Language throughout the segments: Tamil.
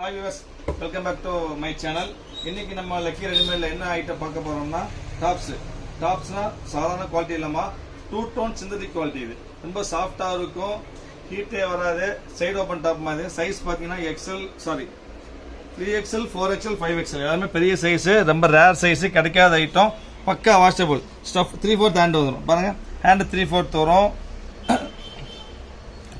Hi US welcome back to my channel இன்னைக்கு நம்ம லக்கி ரெடிமேட்ல என்ன ஐட்டம் பார்க்க போறோம்னா டாப்ஸ் டாப்ஸ்னா சாதாரண குவாலிட்டி இல்லாமல் டூ டோன் சிந்தட்டிக் குவாலிட்டி இது. ரொம்ப சாஃப்டாக இருக்கும். ஹீட்டே வராது. சைடு ஓப்பன் டாப் மாதிரி. சைஸ் பார்த்தீங்கன்னா XL sorry three XL four XL five XL எல்லாமே பெரிய சைஸ் ரொம்ப ரேர் சைஸ் கிடைக்காத ஐட்டம் பக்கா washable stuff three fourth hand வந்துடும் பாருங்கள் ஹேண்ட் த்ரீ ஃபோர்த் வரும்.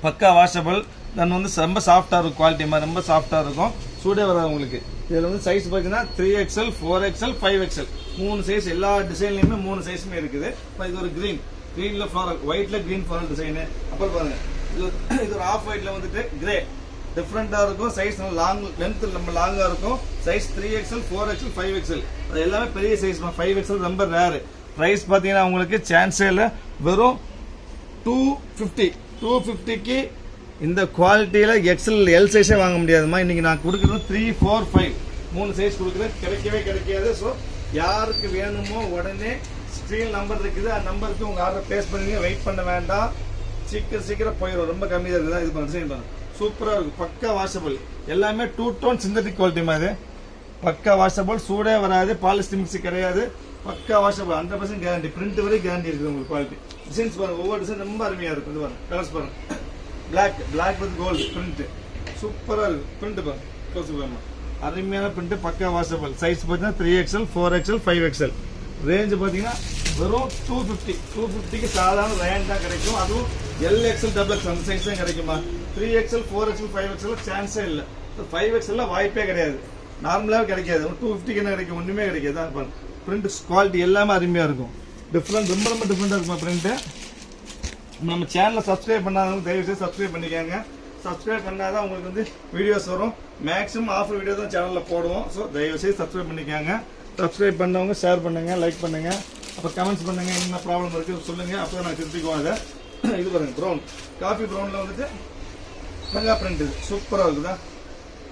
பக்கா வாஷபிள் தென் வந்து ரொம்ப சாஃப்டாக இருக்கும் குவாலிட்டி மாதிரி ரொம்ப சாஃப்டாக இருக்கும். சூடே வராது உங்களுக்கு. இதில் வந்து சைஸ் பார்த்தீங்கன்னா three XL four XL five XL மூணு சைஸ் எல்லா டிசைன்லையுமே மூணு சைஸுமே இருக்குது. இப்போ இது ஒரு க்ரீன் க்ரீனில் ஃப்ளாரல் ஒயிட்டில் க்ரீன் ஃப்ளாரல் டிசைனு அப்புறம் பாருங்கள் இது ஒரு- இது ஒரு ஆஃப் ஒயிட்டில் வந்துட்டு கிரே டிஃப்ரெண்ட்டாக இருக்கும். சைஸ் லாங் லென்த் நம்ம லாங்காக இருக்கும். Size three XL four XL five XL அது எல்லாமே பெரிய சைஸ் தான் ஃபைவ் எக்ஸ்எல் ரொம்ப ரேரு ப்ரைஸ் பார்த்தீங்கன்னா உங்களுக்கு சான்ஸே இல்லை. வெறும் டூ ஃபிஃப்டி டூ ஃபிஃப்டிக்கு இந்த குவாலிட்டியில் எக்ஸல் எல் சைஸே வாங்க முடியாதுமா இன்னைக்கு நான் கொடுக்குறது த்ரீ ஃபோர் ஃபைவ் மூணு சைஸ் கொடுக்குறேன். கிடைக்கவே கிடைக்காது. ஸோ யாருக்கு வேணுமோ உடனே ஸ்க்ரீன் நம்பர் இருக்குது. அந்த நம்பருக்கு உங்கள் ஆர்டர் ப்ளேஸ் பண்ணுங்க. வெயிட் பண்ண வேண்டாம். சீக்கிரம் சீக்கிரம் போயிடும் ரொம்ப கம்மியாக இருக்குது. இது பண்ண டிசைன் பண்ண சூப்பராக இருக்கும் பக்கா வாஷபிள் எல்லாமே டூ டோன் சிந்தட்டிக் குவாலிட்டி மாதிரி பக்கா வாஷபிள் சூடே வராது. பாலிஸ்டி மிக்ஸி கிடையாது. பக்கா washable hundred percent guarantee print வரை கேரண்டி இருக்குது உங்களுக்கு குவாலிட்டி டிசைன்ஸ் பாருங்கள் ஒவ்வொரு டிசைன் ரொம்ப அருமையாக இருக்கும். இது பாருங்கள் கலர்ஸ் பாருங்கள் black black with gold print சூப்பராக இருக்கு பிரிண்ட் பாருங்க க்ளோஸ் பாருங்க அருமையான பிரிண்ட் பக்கா வாஷபிள் சைஸ் பார்த்தீங்கன்னா three XL four XL five XL range பார்த்தீங்கன்னா வெறும் டூ ஃபிஃப்டி டூ ஃபிஃப்டிக்கு சாதாரண ரேஞ்ச் தான் கிடைக்கும். அதுவும் எல் எக்ஸ்எல் டபுள் எக்ஸ் அந்த சைஸ் தான் கிடைக்குமா? Three XL four XL five XL சான்ஸே இல்லை. ஃபைவ் எக்ஸ்எல்ல வாய்ப்பே கிடையாது. நார்மலாக கிடைக்காது. டூ ஃபிஃப்டிக்கு என்ன கிடைக்கும்? ஒன்றுமே கிடைக்காது. தான் பிரிண்ட் குவாலிட்டி எல்லாமே அருமையாக இருக்கும். டிஃப்ரெண்ட் ரொம்ப ரொம்ப டிஃப்ரெண்ட்டாக இருக்குமா பிரிண்ட்டு நம்ம சேனலை சப்ஸ்கிரைப் பண்ணாதவங்க தயவு செய்து சப்ஸ்கிரைப் பண்ணிக்கோங்க. சப்ஸ்கிரைப் பண்ணாதான் உங்களுக்கு வந்து வீடியோஸ் வரும். மேக்ஸிமம் ஆஃபர் வீடியோ தான் சேனலில் போடுவோம். ஸோ தயவு செய்து சப்ஸ்கிரைப் பண்ணிக்கோங்க. சப்ஸ்கிரைப் பண்ணவங்க ஷேர் பண்ணுங்கள் லைக் பண்ணுங்கள் அப்போ கமெண்ட்ஸ் பண்ணுங்க என்ன ப்ராப்ளம் இருக்குது சொல்லுங்கள் அப்போ நான் திருத்திக்குவோம் அதை. இது பாருங்கள் ப்ரௌன் காஃபி ப்ரௌனில் வந்துட்டு மெகா பிரிண்ட் இது. சூப்பராக இருக்குதா?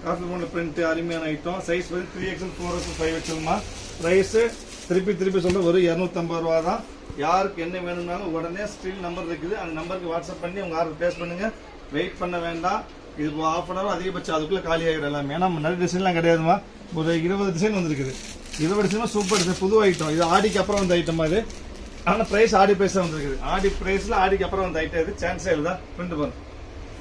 காஃபி ப்ரௌனில் பிரிண்ட் அருமையான ஐட்டம் சைஸ் வந்து three XL four XL five எக்ஸல்மா ரைஸு திருப்பி திருப்பி சொல்ற ஒரு இரநூத்தம்பது ரூபா தான். யாருக்கு என்ன வேணும்னாலும் உடனே ஸ்க்ரீன் நம்பர் இருக்குது. அந்த நம்பருக்கு வாட்ஸ்அப் பண்ணி உங்கள் ஆர்டர் பேஸ் பண்ணுங்கள் வெயிட் பண்ண வேண்டாம். இது ஆஃப் அன் ஹவர் அதிகபட்சம் அதுக்குள்ளே காலி ஆகிடும் எல்லாமே. ஏன்னா நிறைய டிசைன்லாம் கிடையாதுமா? ஒரு இருபது டிசைன் வந்திருக்குது. இருபது டிசைனும் சூப்பர் டிசைன் புது ஐட்டம் இது ஆடிக்கு அப்புறம் வந்த ஐட்டம் அது. ஆனால் ப்ரைஸ் ஆடி ப்ரைஸ் தான் வந்துருக்குது. ஆடி ப்ரைஸில் ஆடிக்கு அப்புறம் வந்த ஐட்டம் இது. சான்ஸே இல்லை தான். பிரிண்ட்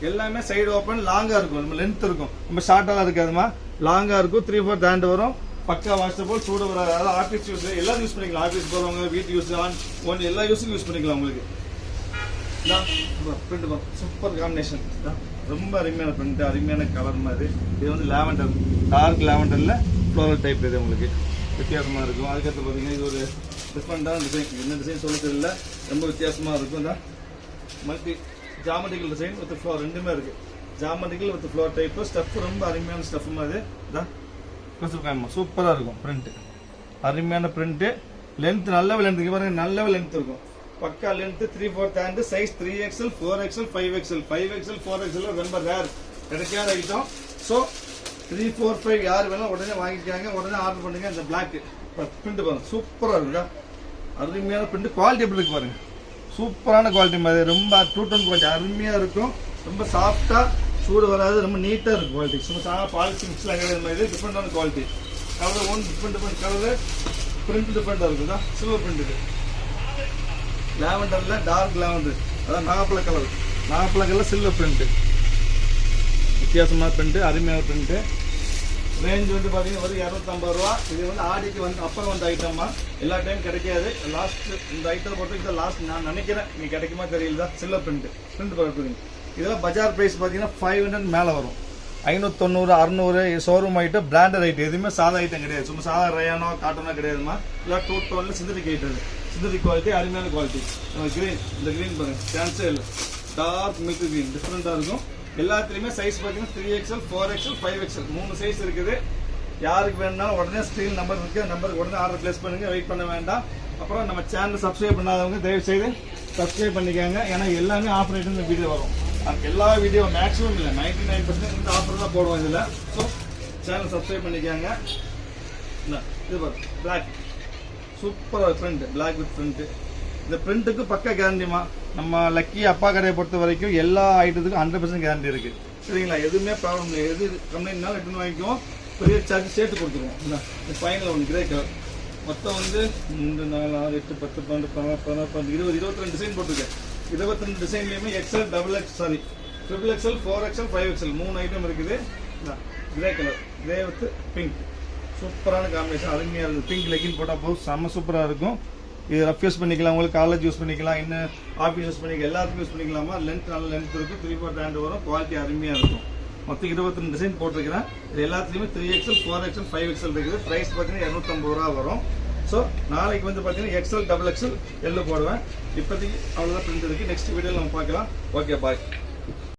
எல்லாமே சைடு ஓப்பன் லாங்காக இருக்கும். நம்ம லென்த் இருக்கும். நம்ம ஷார்ட்டெல்லாம் இருக்காதுமா? லாங்காக இருக்கும். த்ரீ ஃபோர் தாண்டு வரும். பக்கா வாஷபிள் சூடு வர அதாவது ஆஃபீஸ் யூஸ் எல்லாம் யூஸ் பண்ணிக்கலாம். ஆஃபீஸ் போகிறவங்க வீட்டு யூஸ் ஆன் ஒன் எல்லா யூஸுக்கும் யூஸ் பண்ணிக்கலாம் உங்களுக்கு. பிரிண்ட் சூப்பர் காம்பினேஷன் ரொம்ப அருமையான பிரிண்ட் அருமையான கலர் மாதிரி இது. வந்து லாவெண்டர் டார்க் லாவெண்டர்ல ஃப்ளோரல் டைப் இது உங்களுக்கு. வித்தியாசமாக இருக்கும். அதுக்கடுத்து பார்த்தீங்கன்னா இது ஒரு டிஃப்ரெண்ட்டான டிசைன் என்ன டிசைன் சொல்ல தெரியல. ரொம்ப வித்தியாசமாக இருக்கும். தான் multi geometrical design with floral ரெண்டுமே இருக்குது geometrical with floral type stuff ரொம்ப அருமையான ஸ்டஃப் மாதிரி தான் சூப்பராக இருக்கும் பிரிண்ட் அருமையான பிரிண்ட்டு லென்த் நல்ல லென்த் பாருங்க நல்ல லென்த் இருக்கும். பக்கா length three fourth hand size three XL four XL five XL five XL four XL ரொம்ப ரேர் கிடைக்காத item so three four five யார் வேணாலும் உடனே வாங்கிக்காங்க உடனே ஆர்டர் பண்ணுங்க. இந்த பிளாக் பிரிண்ட் பாருங்க. சூப்பராக இருக்குதா அருமையான பிரிண்ட் குவாலிட்டி எப்படி இருக்கு பாருங்க. சூப்பரான குவாலிட்டி மாதிரி ரொம்ப டூ டோன் குவாலிட்டி அருமையாக இருக்கும். ரொம்ப சாஃப்டாக சூடு வராது ரொம்ப நீட்டாக இருக்கும் குவாலிட்டி சும்மா சாதா பாலிசி மிக்ஸ்லாம் கிடையாது மாதிரி. டிஃப்ரெண்டான quality colour one different different colour. Print டிஃப்ரெண்ட்டாக இருக்குதா? சில்வர் பிரிண்ட்டு லேவண்டரில் டார்க் லேவண்டர் அதான் நாகப்பழ கலர் நாகப்பழ கலர் சில்வர் பிரிண்ட்டு வித்தியாசமான பிரிண்ட் அருமையான பிரிண்ட்டு ரேஞ்ச் வந்து பார்த்தீங்கன்னா ஒரு இரநூத்தம்பது ரூபா. இது வந்து ஆடிக்கு வந்து அப்புறம் வந்த ஐட்டம்மா எல்லா டைம் கிடைக்காது. லாஸ்ட் இந்த ஐட்டம் பொறுத்த இது லாஸ்ட் நான் நினைக்கிறேன். நீ கிடைக்குமா தெரியல சில்வர் பிரிண்ட் பிரிண்ட் பார்க்குறீங்க. இதெல்லாம் பஜார் ப்ரைஸ் பார்த்தீங்கன்னா ஃபைவ் ஹண்ட்ரட் மேலே வரும். ஐநூத்தொண்ணூறு அறநூறு ஷோரூம் ஐட்டம் பிராண்டட் ஐட்டம் எதுவுமே சாதா ஐட்டம் கிடையாது. சும்மா சாதா ரயானோ காட்டனோ கிடையாதுமா? இல்லை டூ டோனில் சிந்தட்டிக் ஐட்டம் சிந்தட்டிக் குவாலிட்டி அருமையான குவாலிட்டி க்ரீன் இந்த க்ரீன் பாருங்கள் சான்ஸே இல்லை. டார்க் மில்க் க்ரீன் டிஃப்ரெண்ட்டாக இருக்கும். எல்லாத்துலேயுமே சைஸ் பார்த்தீங்கன்னா three XL four XL five XL மூணு சைஸ் இருக்குது. யாருக்கு வேணும்னாலும் உடனே ஸ்க்ரீன் நம்பர் இருக்குது நம்பருக்கு உடனே ஆர்டர் ப்ளேஸ் பண்ணுங்கள் வெயிட் பண்ண வேண்டாம். அப்புறம் நம்ம சேனல் சப்ஸ்கிரைப் பண்ணாதவங்க தயவுசெய்து சப்ஸ்கிரைப் பண்ணிக்கோங்க. ஏன்னா எல்லாமே ஆஃபர் ஐட்டம் இந்த வீடியோ வரும். எல்லா வீடியோ மேக்ஸிமம் இல்லை. நைன்டி நைன் பர்சன்ட் இந்த ஆஃபர் தான் போடுவோம் இதில். ஸோ சேனல் சப்ஸ்கிரைப் பண்ணிக்காங்க. என்ன, இது பாரு பிளாக் சூப்பராக பிரிண்ட் பிளாக் வித் ஃப்ரண்ட்டு இந்த பிரிண்ட்டுக்கு பக்க கேரண்டிமா நம்ம லக்கி அப்பா கடையை பொறுத்த வரைக்கும் எல்லா ஐட்டத்துக்கும் ஹண்ட்ரட் பர்சன்ட் கேரண்டி இருக்குது சரிங்களா? எதுவுமே ப்ராப்ளம் இல்லை. எது கம்ப்ளைண்ட்னாலும் ரிட்டன் வாங்கிக்குவோம். பெரிய சார்ஜ் சேர்த்து கொடுத்துருவோம். இந்த ஃபைனல் ஒன்று கிரே கலர் மொத்தம் வந்து மூன்று நாலு ஆறு எட்டு பத்து பன்னெண்டு பதினாறு பதினாறு பன்னெண்டு இருபது இருபத்தி ரெண்டு டிசைன் போட்டிருக்கேன். இருபத்தி ரெண்டு டிசைன்லேயுமே XL double X sorry triple XL four XL five XL மூணு ஐட்டம் இருக்குது. Grey colour grey with pink சூப்பரான காம்பினேஷன் அருமையாக இருக்குது பிங்க் லெக்கின் போட்டால் போதும் செம்ம சூப்பராக இருக்கும். இது ரஃப் யூஸ் பண்ணிக்கலாம் உங்களுக்கு காலேஜ் யூஸ் பண்ணிக்கலாம் இன்னும் ஆஃபீஸ் யூஸ் பண்ணிக்கலாம் எல்லாத்துக்கும் யூஸ் பண்ணிக்கலாமா? லென்த் நல்ல லென்த் இருக்கும் த்ரீ ஃபோர் ஹேண்ட் வரும். குவாலிட்டி அருமையாக இருக்கும். மொத்தம் இருபத்தி ரெண்டு டிசைன் போட்டிருக்கிறேன். இது எல்லாத்துலேயுமே three XL four XL five XL இருக்குது. ப்ரைஸ் பார்த்தீங்கன்னா இரநூத்தம்பது ரூபா வரும். ஸோ நாளைக்கு வந்து பார்த்தீங்கன்னா எக்ஸல் டபுள் எக்ஸல் எல்லு போடுவேன். இப்போதைக்கு அவ்வளோதான் பிரிண்ட் இருக்குது நெக்ஸ்ட் வீடியோவில் நம்ம பார்க்கலாம். Okay bye